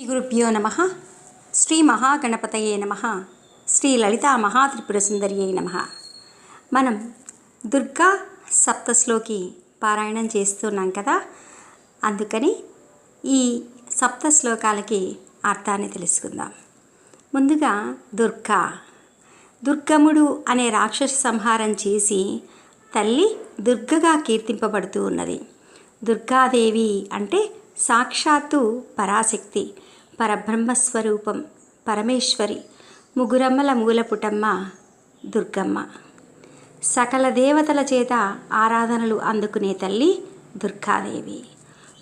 శ్రీ గురుభ్యో నమ శ్రీ మహాగణపతయే నమ శ్రీ లలిత లలితా మహాత్రిపురసుందర్యై నమ మనం దుర్గా సప్తశ్లోకి పారాయణం చేస్తున్నాం కదా? అందుకని ఈ సప్త శ్లోకాలకి అర్థాన్ని తెలుసుకుందాం. ముందుగా దుర్గా. దుర్గముడు అనే రాక్షస సంహారం చేసి తల్లి దుర్గగా కీర్తింపబడుతూ ఉన్నది. దుర్గాదేవి అంటే సాక్షాత్తు పరాశక్తి. పరబ్రహ్మస్వరూపం పరమేశ్వరి ముగురమ్మల మూలపుటమ్మ దుర్గమ్మ. సకల దేవతల చేత ఆరాధనలు అందుకునే తల్లి దుర్గాదేవి.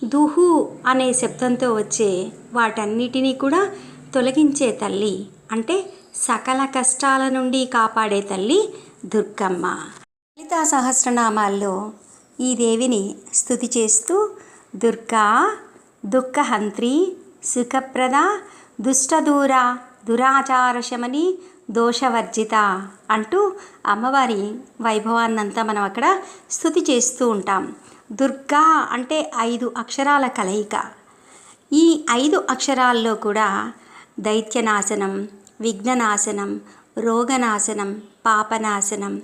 దుహు అనే శబ్దంతో వచ్చే వాటన్నిటినీ కూడా తొలగించే తల్లి అంటే సకల కష్టాల నుండి కాపాడే తల్లి దుర్గమ్మ. లలితా సహస్రనామాల్లో ఈ దేవిని స్థుతి చేస్తూ దుర్గా దుఃఖహంత్రి సుఖప్రద దుష్టదూర దురాచారశమని దోషవర్జిత అంటూ అమ్మవారి వైభవాన్నంతా మనం అక్కడ స్థుతి చేస్తూ ఉంటాం. దుర్గా అంటే ఐదు అక్షరాల కలయిక. ఈ ఐదు అక్షరాల్లో కూడా దైత్యనాశనం విఘ్ననాశనం రోగనాశనం పాపనాశనం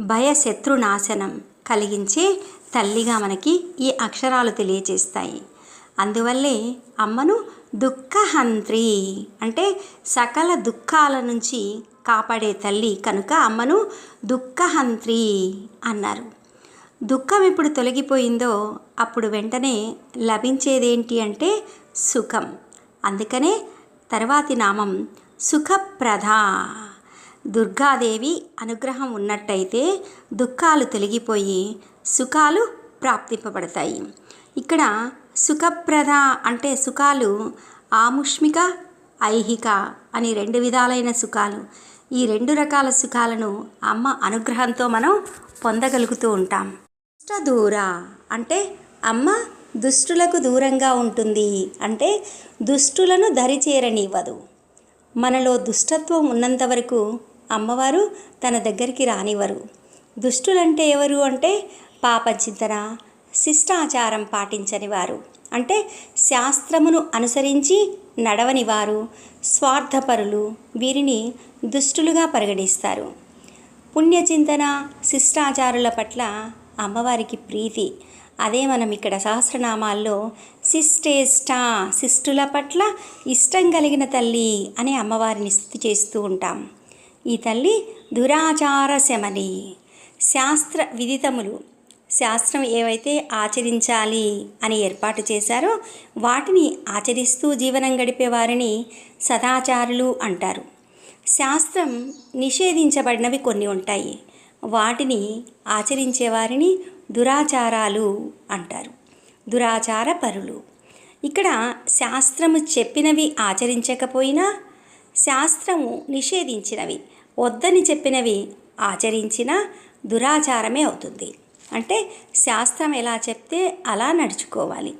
భయశత్రునాశనం కలిగించే తల్లిగా మనకి ఈ అక్షరాలు తెలియజేస్తాయి అందువల్లే అమ్మను దుఃఖహంత్రి అంటే సకల దుఃఖాల నుంచి కాపాడే తల్లి కనుక అమ్మను దుఃఖహంత్రి అన్నారు. దుఃఖం ఎప్పుడు తొలగిపోయిందో అప్పుడు వెంటనే లభించేదేంటి అంటే సుఖం. అందుకనే తర్వాతి నామం సుఖప్రద దుర్గాదేవి అనుగ్రహం ఉన్నట్టయితే దుఃఖాలు తొలగిపోయి సుఖాలు ప్రాప్తింపబడతాయి. ఇక్కడ సుఖప్రద అంటే సుఖాలు ఆముష్మిక ఐహిక అని రెండు విధాలైన సుఖాలు. ఈ రెండు రకాల సుఖాలను అమ్మ అనుగ్రహంతో మనం పొందగలుగుతూ ఉంటాం. దుష్ట దూర అంటే అమ్మ దుష్టులకు దూరంగా ఉంటుంది అంటే దుష్టులను దరిచేరనివ్వదు మనలో దుష్టత్వం ఉన్నంత వరకు అమ్మవారు తన దగ్గరికి రానివ్వరు. దుష్టులంటే ఎవరు అంటే పాపచింతన శిష్టాచారం పాటించని వారు. అంటే శాస్త్రమును అనుసరించి నడవని వారు స్వార్థపరులు వీరిని దుష్టులుగా పరిగణిస్తారు. పుణ్యచింతన శిష్టాచారుల పట్ల అమ్మవారికి ప్రీతి. అదే మనం ఇక్కడ సహస్రనామాల్లో శిష్టేష్ట శిష్టుల పట్ల ఇష్టం కలిగిన తల్లి అనే అమ్మవారిని స్థుతి చేస్తూ ఉంటాం. ఈ తల్లి దురాచార శమని. శాస్త్ర విదితములు శాస్త్రం ఏవైతే ఆచరించాలి అని ఏర్పాటు చేశారో వాటిని ఆచరిస్తూ జీవనం గడిపే వారిని సదాచారులు అంటారు. శాస్త్రం నిషేధించబడినవి కొన్ని ఉంటాయి. వాటిని ఆచరించే వారిని దురాచారాలు అంటారు. దురాచార పరులు. ఇక్కడ శాస్త్రము చెప్పినవి ఆచరించకపోయినా శాస్త్రము నిషేధించినవి వద్దని చెప్పినవి ఆచరించిన దురాచారమే అవుతుంది. అంటే శాస్త్రం ఎలా చెప్తే అలా నడుచుకోవాలి.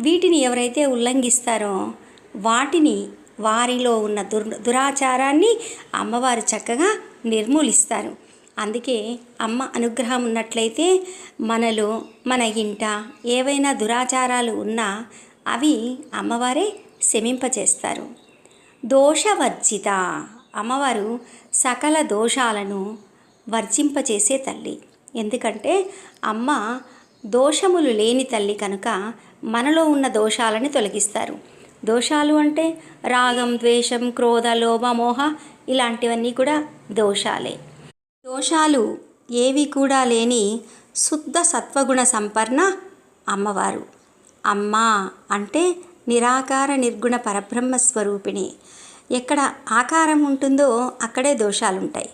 వీటిని ఎవరైతే ఉల్లంఘిస్తారో వాటిని వారిలో ఉన్న దుర్ దురాచారాన్ని అమ్మవారు చక్కగా నిర్మూలిస్తారు. అందుకే అమ్మ అనుగ్రహం ఉన్నట్లయితే మనలో మన ఇంట ఏవైనా దురాచారాలు ఉన్నా అవి అమ్మవారే శమింపచేస్తారు. దోషవర్జిత. అమ్మవారు సకల దోషాలను వర్జింపచేసే తల్లి. ఎందుకంటే అమ్మ దోషములు లేని తల్లి కనుక మనలో ఉన్న దోషాలని తొలగిస్తారు. దోషాలు అంటే రాగం ద్వేషం క్రోధ లోభ మోహ ఇలాంటివన్నీ కూడా దోషాలే. దోషాలు ఏవి కూడా లేని శుద్ధ సత్వగుణ సంపన్న అమ్మవారు. అమ్మ అంటే నిరాకార నిర్గుణ పరబ్రహ్మ స్వరూపిణి. ఎక్కడ ఆకారం ఉంటుందో అక్కడే దోషాలుంటాయి.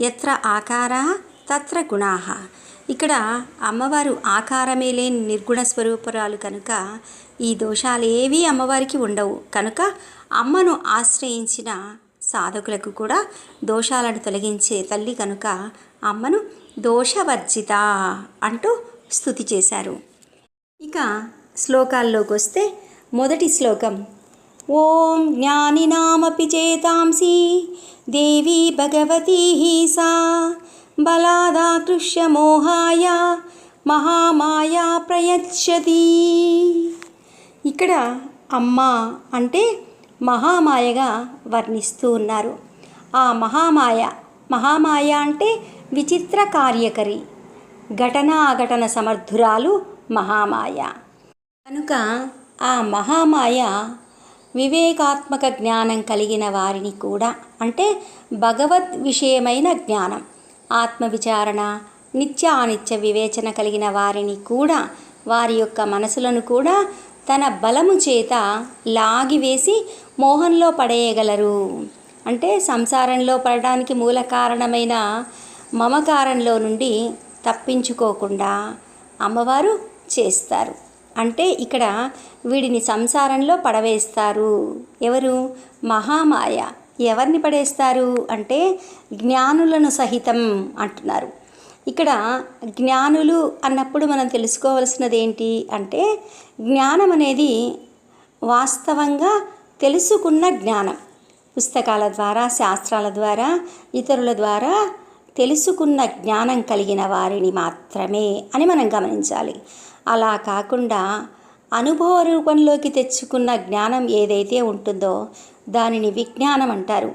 ఎత్ర ఆకార తత్ర గుణాహ ఇక్కడ అమ్మవారు ఆకారమే లేని నిర్గుణ స్వరూపురాలు కనుక ఈ దోషాలు ఏవీ అమ్మవారికి ఉండవు. కనుక అమ్మను ఆశ్రయించిన సాధకులకు కూడా దోషాలను తొలగించే తల్లి కనుక అమ్మను దోషవర్జిత అంటూ స్థుతి చేశారు. ఇక శ్లోకాల్లోకి వస్తే మొదటి శ్లోకం. ఓం జ్ఞానినామపి చేతాంసి దేవి భగవతీ సా బలాదాకృష్య మోహాయ మహామాయా ప్రయచ్చతి. ఇక్కడ అమ్మ అంటే మహామాయగా వర్ణిస్తూ ఉన్నారు. ఆ మహామాయ మహామాయ అంటే విచిత్ర కార్యకరి ఘటనాఘటన సమర్థురాలు మహామాయ. కనుక ఆ మహామాయ వివేకాత్మక జ్ఞానం కలిగిన వారిని కూడా అంటే భగవద్ విషయమైన జ్ఞానం. ఆత్మవిచారణ నిత్య అనిత్య వివేచన కలిగిన వారిని కూడా వారి యొక్క మనసులను కూడా తన బలము చేత లాగివేసి మోహంలో పడేయగలరు. అంటే సంసారంలో పడడానికి మూల కారణమైన మమకారంలో నుండి తప్పించుకోకుండా అమ్మవారు చేస్తారు. అంటే ఇక్కడ వీడిని సంసారంలో పడవేస్తారు. ఎవరు? మహామాయ. ఎవరిని పడేస్తారు అంటే జ్ఞానులను సహితం అంటున్నారు. ఇక్కడ జ్ఞానులు అన్నప్పుడు మనం తెలుసుకోవలసినది ఏంటి అంటే జ్ఞానం అనేది వాస్తవంగా తెలుసుకున్న జ్ఞానం. పుస్తకాల ద్వారా శాస్త్రాల ద్వారా ఇతరుల ద్వారా తెలుసుకున్న జ్ఞానం కలిగిన వారిని మాత్రమే అని మనం గమనించాలి. అలా కాకుండా అనుభవ రూపంలోకి తెచ్చుకున్న జ్ఞానం ఏదైతే ఉంటుందో దానిని విజ్ఞానం అంటారు.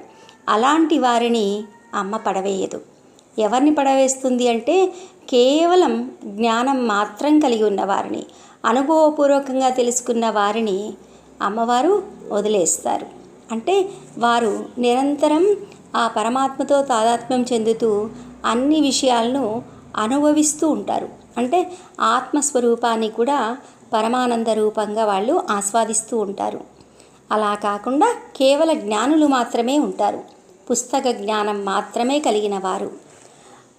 అలాంటి వారిని అమ్మ పడవేయదు. ఎవరిని పడవేస్తుంది అంటే కేవలం జ్ఞానం మాత్రం కలిగి ఉన్న వారిని అనుభవపూర్వకంగా తెలుసుకున్న వారిని అమ్మవారు వదిలేస్తారు. అంటే వారు నిరంతరం ఆ పరమాత్మతో తాదాత్మ్యం చెందుతూ అన్ని విషయాలను అనుభవిస్తూ ఉంటారు. అంటే ఆత్మస్వరూపాన్ని కూడా పరమానంద రూపంగా వాళ్ళు ఆస్వాదిస్తూ ఉంటారు. అలా కాకుండా కేవల జ్ఞానులు మాత్రమే ఉంటారు. పుస్తక జ్ఞానం మాత్రమే కలిగిన వారు.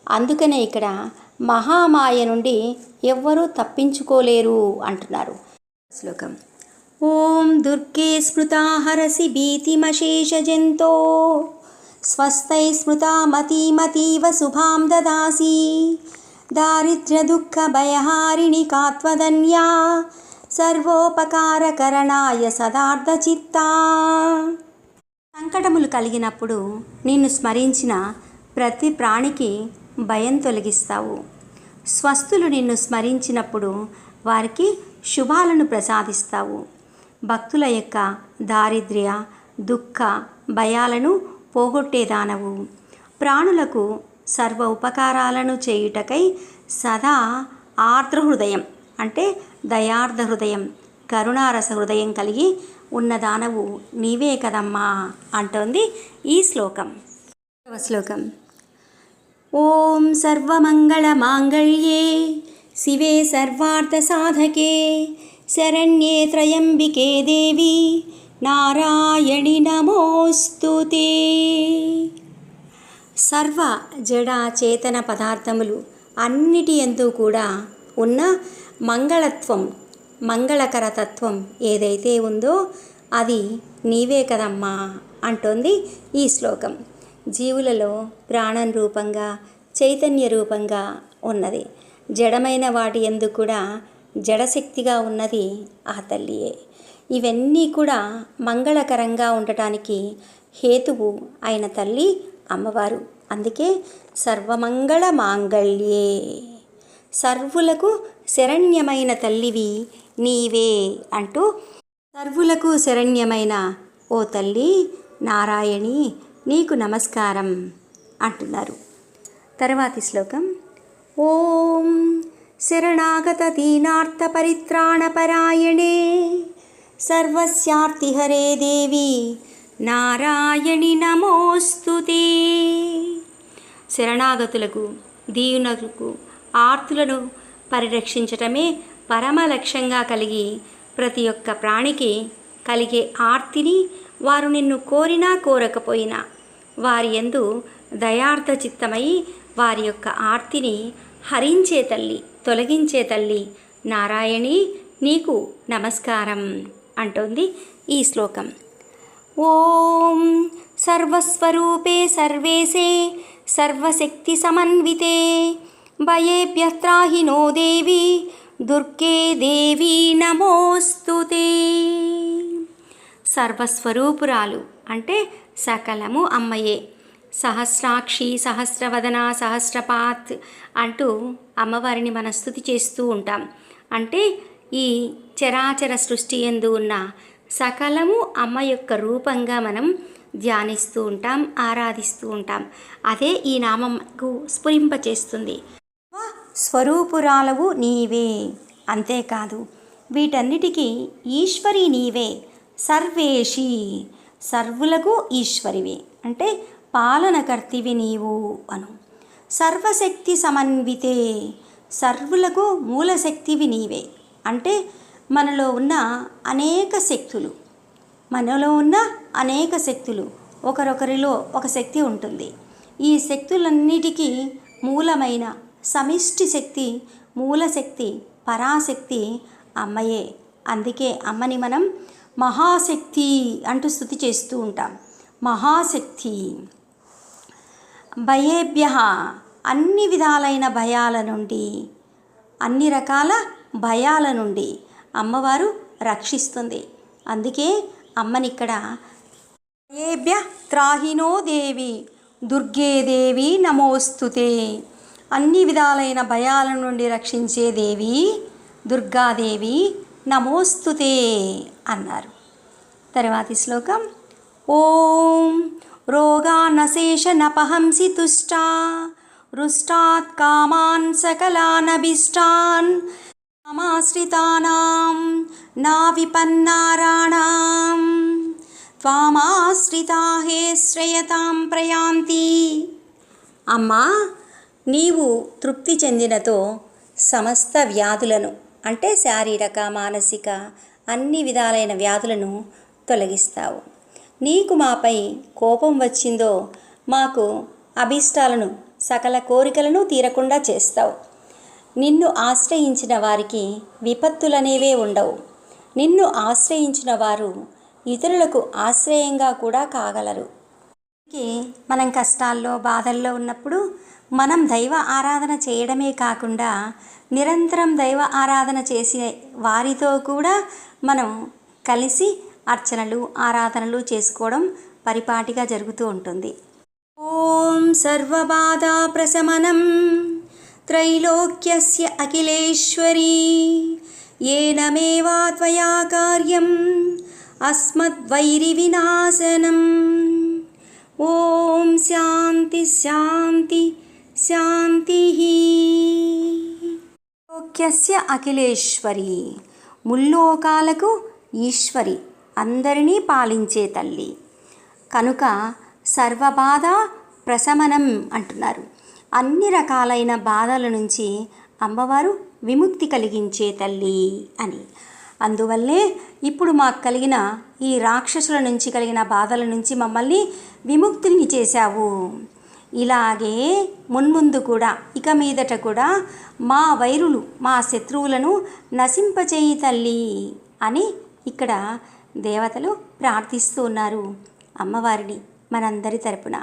అందుకనే ఇక్కడ మహామాయ నుండి ఎవ్వరూ తప్పించుకోలేరు అంటున్నారు. శ్లోకం. ఓం దుర్గే స్మృతా హరసి భీతిమశేష జంతో స్వస్థై స్మృతా మతీమతీవ శుభాం దదాసి. దారిద్ర్య దుఃఖ భయహారిణి కాత్వదన్యా సర్వోపకారకరణాయ సదార్థచిత్తా. సంకటములు కలిగినప్పుడు నిన్ను స్మరించిన ప్రతి ప్రాణికి భయం తొలగిస్తావు. స్వస్థులు నిన్ను స్మరించినప్పుడు వారికి శుభాలను ప్రసాదిస్తావు. భక్తుల యొక్క దారిద్ర్య దుఃఖ భయాలను పోగొట్టేదానవు ప్రాణులకు సర్వ ఉపకారాలను చేయుటకై సదా ఆర్ద్రహృదయం అంటే దయార్ధ హృదయం కరుణారస హృదయం కలిగి ఉన్న దానవు నీవే కదమ్మా అంటోంది ఈ శ్లోకం. శ్లోకం. ఓం సర్వమంగళ మాంగళ్యే శివే సర్వార్థ సాధకే శరణ్యే త్రయంబికే దేవి నారాయణి నమోస్తుతే సర్వ జడ చేతన పదార్థములు అన్నిటి ఎందు కూడా ఉన్న మంగళత్వం మంగళకరతత్వం ఏదైతే ఉందో అది నీవే కదమ్మా అంటోంది ఈ శ్లోకం. జీవులలో ప్రాణం రూపంగా చైతన్య రూపంగా ఉన్నది. జడమైన వాటి ఎందు కూడా జడశక్తిగా ఉన్నది ఆ తల్లియే. ఇవన్నీ కూడా మంగళకరంగా ఉండటానికి హేతువు అయిన తల్లి అమ్మవారు. అందుకే సర్వమంగళ మాంగళ్యే. సర్వులకు శరణ్యమైన తల్లివి నీవే అంటూ సర్వులకు శరణ్యమైన ఓ తల్లి నారాయణి నీకు నమస్కారం అంటున్నారు. తర్వాతి శ్లోకం ఓం శరణాగత దీనార్థ పరిత్రాణపరాయణే సర్వస్యార్తిహరే దేవి నారాయణి నమోస్తుతే శరణాగతులకు దీవునకు ఆర్తులను పరిరక్షించటమే పరమ లక్ష్యంగా కలిగి ప్రతి ఒక్క ప్రాణికి కలిగే ఆర్తిని వారు నిన్ను కోరినా కోరకపోయినా వారి యందు దయార్థ చిత్తమై వారి యొక్క ఆర్తిని హరించే తల్లి తొలగించే తల్లి నారాయణి నీకు నమస్కారం అంటోంది ఈ శ్లోకం. ఓం సర్వస్వరూపే సర్వేసే సర్వశక్తి సమన్వితే భయేభ్యస్త్రాహినో దేవి దుర్గే దేవి నమోస్తుతే సర్వస్వరూపురాలు అంటే సకలము అమ్మయే. సహస్రాక్షి సహస్రవదన సహస్రపాత్ అంటూ అమ్మవారిని మన స్థుతి చేస్తూ ఉంటాం. అంటే ఈ చరాచర సృష్టి ఎందు ఉన్న సకలము అమ్మ యొక్క రూపంగా మనం ధ్యానిస్తూ ఉంటాం ఆరాధిస్తూ ఉంటాం. అదే ఈ నామంకు స్ఫురింపచేస్తుంది. స్వరూపురాలవు నీవే. అంతేకాదు వీటన్నిటికీ ఈశ్వరి నీవే సర్వేషి. సర్వులకు ఈశ్వరివే. అంటే పాలనకర్తివి నీవు అను. సర్వశక్తి సమన్వితే సర్వులకు మూలశక్తివి నీవే. అంటే మనలో ఉన్న అనేక శక్తులు. మనలో ఉన్న అనేక శక్తులు. ఒకరొకరిలో ఒక శక్తి ఉంటుంది. ఈ శక్తులన్నిటికీ మూలమైన సమిష్టి శక్తి మూలశక్తి పరాశక్తి అమ్మయే. అందుకే అమ్మని మనం మహాశక్తి అంటూ స్థుతి చేస్తూ ఉంటాం. మహాశక్తి. భయేభ్య అన్ని విధాలైన భయాల నుండి అన్ని రకాల భయాల నుండి అమ్మవారు రక్షిస్తుంది. అందుకే అమ్మనిక్కడ భయేభ్య త్రాహినో దేవి దుర్గే దేవి నమోస్తుతే. అన్ని విధాలైన భయాల నుండి రక్షించే దేవి దుర్గాదేవి నమోస్తుతే అన్నారు. తర్వాతి శ్లోకం ఓం రోగానశేష నపహంసి తుష్టా రుష్టాత్ కామాన్ సకలానభిష్టాన్ మాశ్రితానాం నా విపన్నారాణాం త్వామాశ్రితా హే శ్రేయతాం ప్రయాంతి. అమ్మా నీవు తృప్తి చెందినతో సమస్త వ్యాధులను అంటే శారీరక మానసిక అన్ని విధాలైన వ్యాధులను తొలగిస్తావు. నీకు మాపై కోపం వచ్చిందో మాకు అభీష్టాలను సకల కోరికలను తీరకుండా చేస్తావు. నిన్ను ఆశ్రయించిన వారికి విపత్తులనేవే ఉండవు. నిన్ను ఆశ్రయించిన వారు ఇతరులకు ఆశ్రయంగా కూడా కాగలరు. మనం కష్టాల్లో బాధల్లో ఉన్నప్పుడు మనం దైవ ఆరాధన చేయడమే కాకుండా నిరంతరం దైవ ఆరాధన చేసే వారితో కూడా మనం కలిసి అర్చనలు ఆరాధనలు చేసుకోవడం పరిపాటిగా జరుగుతూ ఉంటుంది. ఓం సర్వబాధా ప్రశమనం త్రైలోక్యస్య అఖిలేశ్వరీ. ఏనమేవా త్వయా కార్యం అస్మద్వైరివినాశనం. ఓం శాంతి శాంతి శాంతి. లోక్యస్య అఖిలేశ్వరి. ముల్లోకాలకు ఈశ్వరి అందరినీ పాలించే తల్లి. కనుక సర్వబాధ ప్రశమనం అంటున్నారు. అన్ని రకాలైన బాధల నుంచి అమ్మవారు విముక్తి కలిగించే తల్లి అని. అందువల్లే ఇప్పుడు మాకు కలిగిన ఈ రాక్షసుల నుంచి కలిగిన బాధల నుంచి మమ్మల్ని విముక్తిని చేశావు. ఇలాగే మున్ముందు కూడా ఇక మీదట కూడా మా వైరులు మా శత్రువులను నశింపచేయి తల్లి అని ఇక్కడ దేవతలు ప్రార్థిస్తూ ఉన్నారు అమ్మవారిని మనందరి తరపున.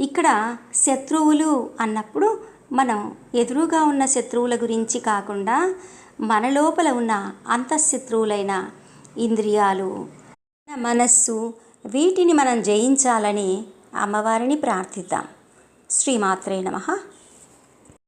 ఇక్కడ శత్రువులు అన్నప్పుడు మనం ఎదురుగా ఉన్న శత్రువుల గురించి కాకుండా మన లోపల ఉన్న అంతఃశత్రువులైన ఇంద్రియాలు మన మనస్సు వీటిని మనం జయించాలని అమ్మవారిని ప్రార్థిద్దాం. శ్రీమాత్రే నమః